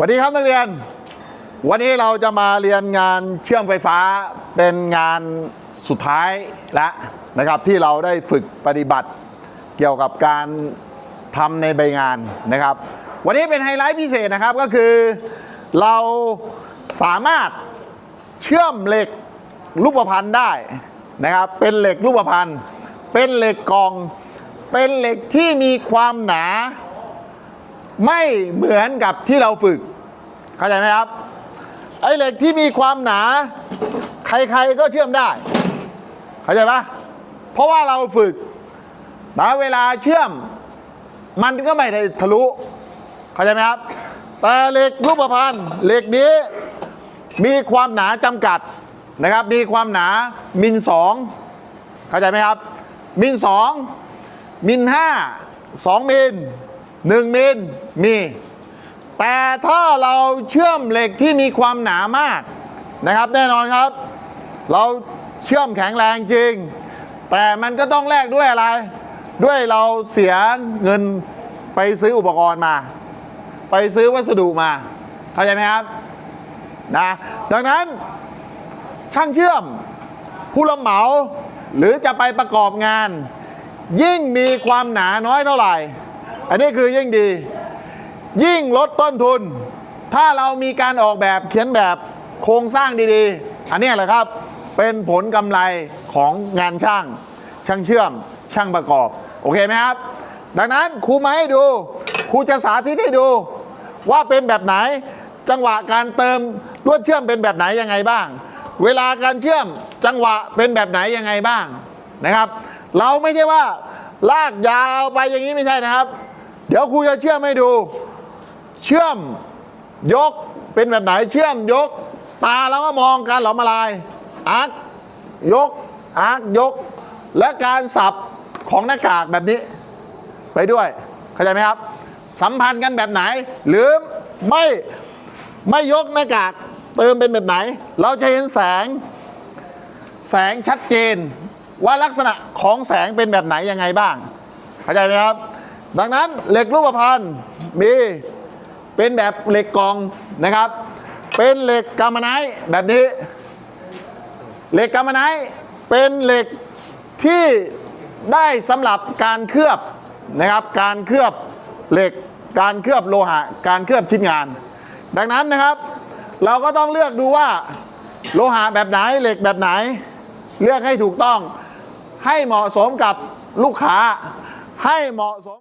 สวัสดีครับนักเรียน วันนี้เราจะมาเรียนงานเชื่อมไฟฟ้าเป็นงานสุดท้ายแล้วนะครับที่เราได้ฝึกปฏิบัติเกี่ยวกับการทำในใบงานนะครับ วันนี้เป็นไฮไลท์พิเศษนะครับก็คือเราสามารถเชื่อมเหล็กรูปพรรณได้นะครับ เป็นเหล็กรูปพรรณเป็นเหล็กกอง เป็นเหล็กที่มีความหนาไม่เหมือนกับที่เราฝึก เข้าใจไหมครับ ไอ้เหล็กที่มีความหนา ใครๆก็เชื่อมได้ เข้าใจปะเพราะว่าเราฝึกนะเวลาเชื่อม มันก็ไม่ได้ทะลุ เข้าใจไหมครับ แต่เหล็กรูปพรรณเหล็กนี้มีความหนาจำกัดนะครับ มีความหนามิลสองเข้าใจไหมครับ มิลสองมิลห้าสองมิลหนึ่งมิลมี แต่ถ้าเราเชื่อมเหล็กที่มีความหนามากนะครับ แน่นอนครับ เราเชื่อมแข็งแรงจริง แต่มันก็ต้องแลกด้วยอะไร ด้วยเราเสียเงินไปซื้ออุปกรณ์มา ไปซื้อวัสดุมาเข้าใจไหมครับนะดังนั้นช่างเชื่อมผู้รับเหมาหรือจะไปประกอบงาน ยิ่งมีความหนาน้อยเท่าไหร่ อันนี้คือยิ่งดี ยิ่งลดต้นทุน ถ้าเรามีการออกแบบเขียนแบบโครงสร้างดีๆ อันนี้แหละครับ เป็นผลกำไรของงานช่าง ช่างเชื่อม ช่างประกอบ โอเคไหมครับ ดังนั้นครูมาให้ดู ครูจะสาธิตให้ดู ว่าเป็นแบบไหน จังหวะการเติมลวดเชื่อมเป็นแบบไหนยังไงบ้าง เวลาการเชื่อมจังหวะเป็นแบบไหนยังไงบ้างนะครับ เราไม่ใช่ว่าลากยาวไปอย่างนี้ไม่ใช่นะครับ เดี๋ยวครูจะเชื่อมให้ดู เชื่อมยกเป็นแบบไหนเชื่อมยก ตาเราก็มองการหลอมละลายอาร์คยกอาร์คยก และการสับของหน้ากากแบบนี้ ไปด้วยเข้าใจไหมครับ สัมพันธ์กันแบบไหน หรือไม่ไม่ยกหน้ากากเติมเป็นแบบไหน เราจะเห็นแสง แสงชัดเจน ว่าลักษณะของแสงเป็นแบบไหนยังไงบ้างเข้าใจไหมครับ ดังนั้นเหล็กรูปพรรณมี เป็นแบบเหล็กกล่องนะครับ เป็นเหล็กกำมไนท์แบบนี้ เหล็กกำมไนท์เป็นเหล็กที่ได้สำหรับการเคลือบนะครับ การเคลือบเหล็ก การเคลือบโลหะ การเคลือบชิ้นงาน ดังนั้นนะครับ เราก็ต้องเลือกดูว่าโลหะแบบไหนเหล็กแบบไหน เลือกให้ถูกต้องให้เหมาะสมกับลูกค้าให้เหมาะสม